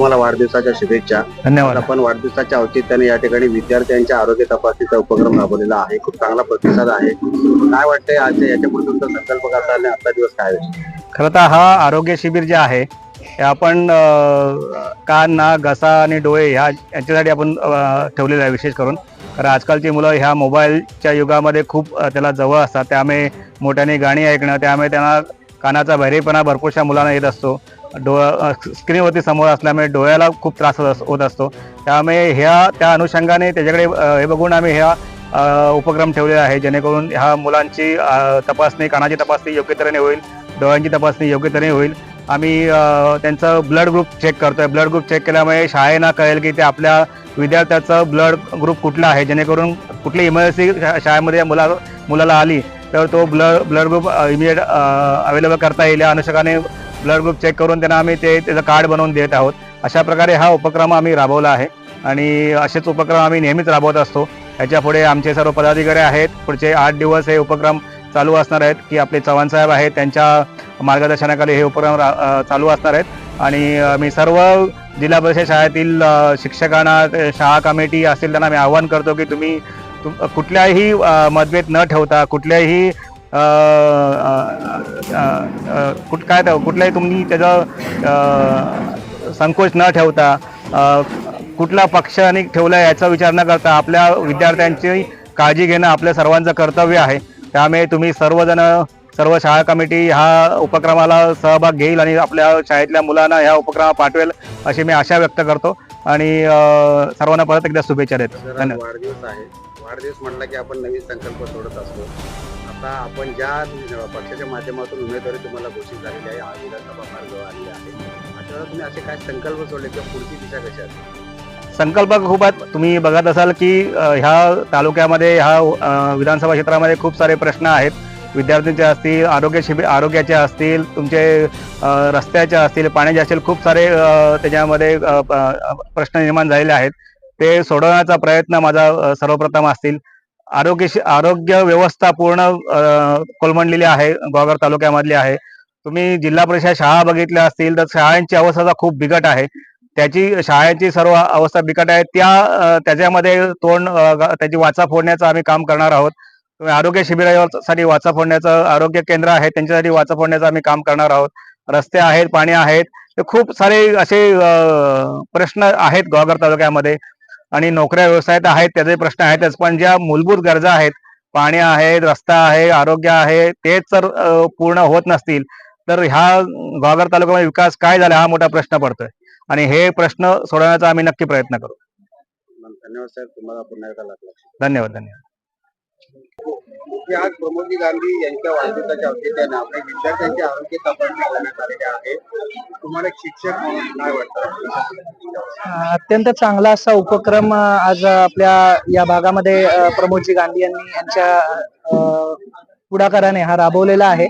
तुम्हाला वाढदिवसाच्या शुभेच्छा. धन्यवाद. आपण वाढदिवसाच्या औचित्याने या ठिकाणी विद्यार्थ्यांच्या आरोग्य तपासणीचा उपक्रम राबवलेला आहे. खूप चांगला प्रतिसाद आहे. काय वाटतंय आज याच्यापुढे तुमचा संकल्प कसा आणि आजचा दिवस काय? खरं तर हा आरोग्य शिबिर जे आहे हे आपण कान नाक घसा आणि डोळे ह्या यांच्यासाठी आपण ठेवलेलं आहे विशेष करून. कारण आजकालची मुलं ह्या मोबाईलच्या युगामध्ये खूप त्याला जवळ असतात. त्यामुळे मोठ्याने गाणी ऐकणं त्यामुळे त्यांना कानाचा बहिरेपणा भरपूरशा मुलांना येत असतो. डोळा स्क्रीनवरती समोर असल्यामुळे डोळ्याला खूप त्रास होत अस- होत असतो. त्यामुळे ह्या त्या अनुषंगाने त्याच्याकडे हे बघून आम्ही ह्या उपक्रम ठेवलेला आहे. जेणेकरून ह्या मुलांची तपासणी कानाची तपासणी योग्य तऱ्हेने होईल डोळ्यांची तपासणी योग्य तऱ्हेने होईल. आम्ही त्यांचं ब्लड ग्रुप चेक करतोय. ब्लड ग्रुप चेक केल्यामुळे शाळेना कळेल की ते आपल्या विद्यार्थ्याचं ब्लड ग्रुप कुठलं आहे. जेणेकरून कुठली इमर्जन्सी शाळेमध्ये मुला मुलाला आली तर तो blood blood group immediate available करता येईल. या अनुषंगाने ब्लड ग्रुप चेक करून त्यांना आम्ही ते त्याचं कार्ड बनवून देत आहोत. अशा प्रकारे हा उपक्रम आम्ही राबवला आहे. आणि असेच उपक्रम आम्ही नेहमीच राबवत असतो. याच्यापुढे आमचे सर्व पदाधिकारी आहेत. पुढचे आठ दिवस हे उपक्रम चालू असणार आहेत की आपले चव्हाण साहेब आहेत त्यांच्या मार्गदर्शनाखाली हे उपक्रम रा- चालू असणार आहेत. आणि मी सर्व जिल्हा परिषद शाळेतील शिक्षकांना शाळा कमिटी असतील त्यांना मी आवाहन करतो की तुम्ही कुठल्याही मतभेद न ठेवता कुठल्याही कुठ काय कुठलाही तुम्ही त्याचं संकोच न ठेवता कुठला कुठला पक्षाने ठेवला याचा विचार न करता आपल्या विद्यार्थ्यांची काळजी घेणं आपल्या सर्वांचं कर्तव्य आहे. त्यामुळे तुम्ही सर्वजण सर्व शाळा कमिटी ह्या उपक्रमाला सहभाग घेईल आणि आपल्या शाळेतल्या मुलांना ह्या उपक्रमात पाठवेल अशी मी आशा व्यक्त करतो. आणि सर्वांना परत एकदा शुभेच्छा देतो. धन्यवाद. वाढदिवस आहे की आपण नवीन संकल्प सोडत असतो. आता आपण ज्या पक्षाच्या माध्यमातून उमेदवारी तुम्हाला घोषित झालेली आहे हा विधानसभा मार्ग आलेली आहे. अशा वेळेला तुम्ही असे काय संकल्प सोडले किंवा पुढची दिशा कशी असेल संकल्प खूप आहेत. तुम्ही बघत असाल की ह्या तालुक्यामध्ये ह्या विधानसभा क्षेत्रामध्ये खूप सारे प्रश्न आहेत. विद्यार्थ्यांचे असतील आरोग्य शिबिर आरोग्याचे असतील तुमचे रस्त्याचे असतील पाण्याचे असतील खूप सारे त्याच्यामध्ये प्रश्न निर्माण झालेले आहेत. ते सोडवण्याचा प्रयत्न माझा सर्वप्रथम असतील. आरोग्य आरोग्य व्यवस्था पूर्ण अ, कोलमडलेली आहे गोगर तालुक्यामधली आहे. तुम्ही जिल्हा परिषद शाळा बघितल्या असतील तर शाळांची अवस्था खूप बिकट आहे. त्याची शाळांची सर्व अवस्था बिकट आहे. त्या त्याच्यामध्ये तोंड त्याची वाचा फोडण्याचं आम्ही काम करणार आहोत. आरोग्य शिबिरासाठी वाचा फोडण्याचं आरोग्य केंद्र आहे त्यांच्यासाठी वाचा फोडण्याचं आम्ही काम करणार आहोत. रस्ते आहेत पाणी आहेत. खूप सारे असे प्रश्न आहेत गोगर तालुक्यामध्ये. आणि नोकऱ्या व्यवसाय तर आहेत त्याचे प्रश्न आहेतच. पण ज्या मूलभूत गरजा आहेत पाणी आहे रस्ता आहे आरोग्य आहे तेच जर पूर्ण होत नसतील तर ह्या गोवाघर तालुक्यामध्ये विकास काय झाला हा मोठा प्रश्न पडतोय. आणि हे प्रश्न सोडवण्याचा आम्ही नक्की प्रयत्न करू. धन्यवाद साहेब तुम्हाला पुन्हा एकदा धन्यवाद धन्यवाद. की आज प्रमोदजी गांधी यांच्या वाढदिवसाच्या औचित्याने आपल्या विद्यार्थ्यांचे आरोग्य तपासणी करण्यात आलेली आहे. तुम्हाला एक शिक्षक म्हणून काय वाटतं? अत्यंत चांगला असा उपक्रम आज आपल्या या भागामध्ये प्रमोदजी गांधी यांनी यांच्या पुढाकाराने हा राबवलेला आहे.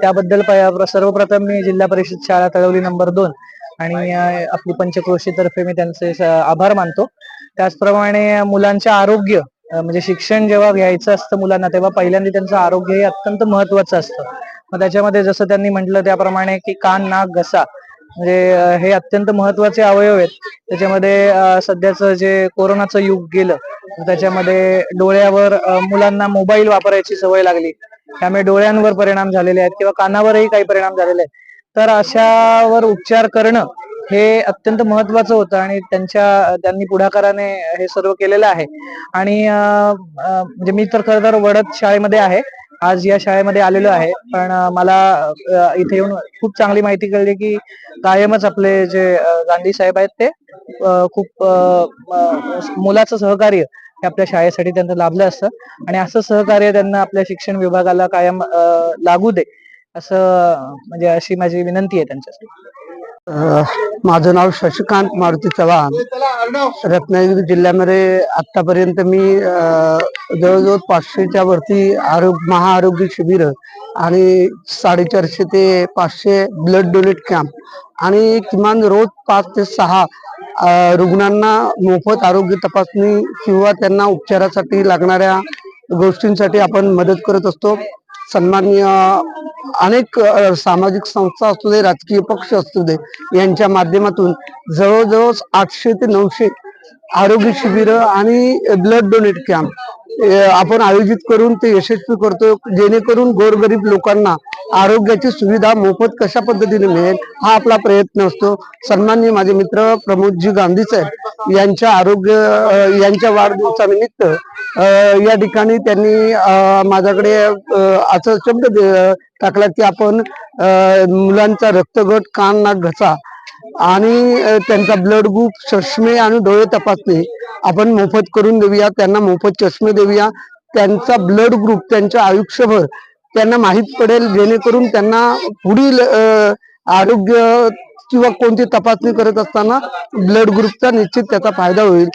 त्याबद्दल सर्वप्रथम मी जिल्हा परिषद शाळा तळवली नंबर दोन आणि आपली पंचक्रोशी तर्फे मी त्यांचे आभार मानतो. त्याचप्रमाणे मुलांचे आरोग्य म्हणजे शिक्षण जेव्हा घ्यायचं असतं मुलांना तेव्हा पहिल्यांदा त्यांचं आरोग्य हे अत्यंत महत्वाचं असतं. मग त्याच्यामध्ये जसं त्यांनी म्हटलं त्याप्रमाणे की कान नाक घसा म्हणजे हे अत्यंत महत्त्वाचे अवयव आहेत. त्याच्यामध्ये सध्याचं जे कोरोनाचं युग गेलं त्याच्यामध्ये डोळ्यावर मुलांना मोबाईल वापरायची सवय लागली. त्यामुळे डोळ्यांवर परिणाम झालेले आहेत किंवा कानावरही काही परिणाम झालेले आहेत. तर अशावर उपचार करणं हे अत्यंत महत्वाचं होतं आणि त्यांच्या त्यांनी पुढाकाराने हे सर्व केलेलं आहे. आणि म्हणजे मी तर खरं तर वडद शाळेमध्ये आहे. आज या शाळेमध्ये आलेलो आहे. पण मला इथे येऊन खूप चांगली माहिती कळली की कायमच आपले जे गांधी साहेब आहेत ते खूप मुलाचं सहकार्य हे आपल्या शाळेसाठी त्यांना लाभलं असतं. आणि असं सहकार्य त्यांना आपल्या शिक्षण विभागाला कायम लागू दे असं म्हणजे अशी माझी विनंती आहे त्यांच्यासाठी. माझं नाव शशिकांत मारुती चव्हाण. रत्नागिरी जिल्ह्यामध्ये आतापर्यंत मी जवळजवळ पाचशेच्या वरती आरोग्य महाआरोग्य शिबिर आणि साडेचारशे ते पाचशे ब्लड डोनेट कॅम्प आणि किमान रोज पाच ते सहा रुग्णांना मोफत आरोग्य तपासणी किंवा त्यांना उपचारासाठी लागणाऱ्या गोष्टींसाठी आपण मदत करत असतो. सन्माननीय अनेक सामाजिक संस्था असू दे राजकीय पक्ष असू दे यांच्या माध्यमातून जवळजवळ आठशे ते नऊशे आरोग्य शिबिरं आणि ब्लड डोनेट कॅम्प आपण आयोजित करून ते यशस्वी करतो जेणेकरून गोरगरीब लोकांना आरोग्याची सुविधा मोफत कशा पद्धतीने मिळेल हा आपला प्रयत्न असतो. सन्माननीय माझे मित्र प्रमोदजी गांधी साहेब यांच्या आरोग्य यांच्या वाढदिवसानिमित्त या ठिकाणी त्यांनी माझ्याकडे असा शब्द टाकला की आपण मुलांचा रक्तगट कान नाक घसा आणि त्यांचा ब्लड ग्रुप चष्मे आणि डोळे तपासणी आपण मोफत करून देऊया. त्यांना मोफत चष्मे देऊया. त्यांचा ब्लड ग्रुप त्यांच्या आयुष्यभर त्यांना माहीत पडेल जेणेकरून त्यांना पुढील आरोग्य किंवा कोणती तपासणी करत असताना ब्लड ग्रुपचा निश्चित त्याचा फायदा होईल.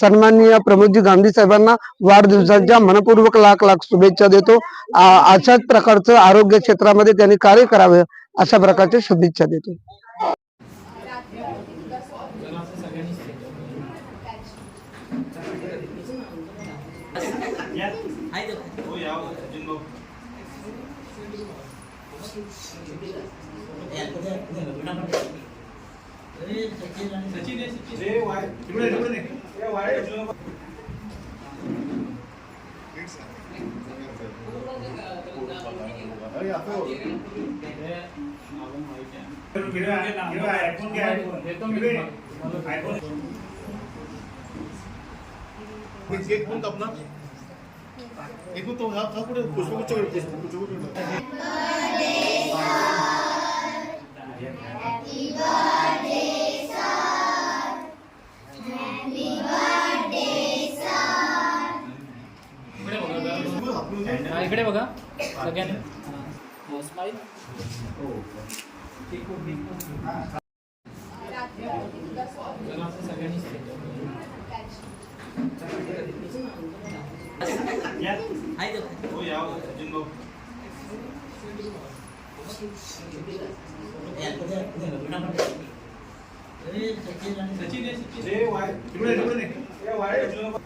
सन्माननीय प्रमोदजी गांधी साहेबांना वाढदिवसाच्या मनपूर्वक लाख लाख शुभेच्छा देतो. अशाच प्रकारचं आरोग्य क्षेत्रामध्ये त्यांनी कार्य करावे अशा प्रकारच्या शुभेच्छा देतो. हो, एक मिनिट अपना एक एकूण तो ह्या हा कुठे पुष्पगुच्छ पुष्पगुच्छ इकडे बघा. सगळ्यांना. स्माईल सगळ्यांनी हो, 你度。我有，见到。哎，再见了。再见了，再见了。哎，喂，怎么了？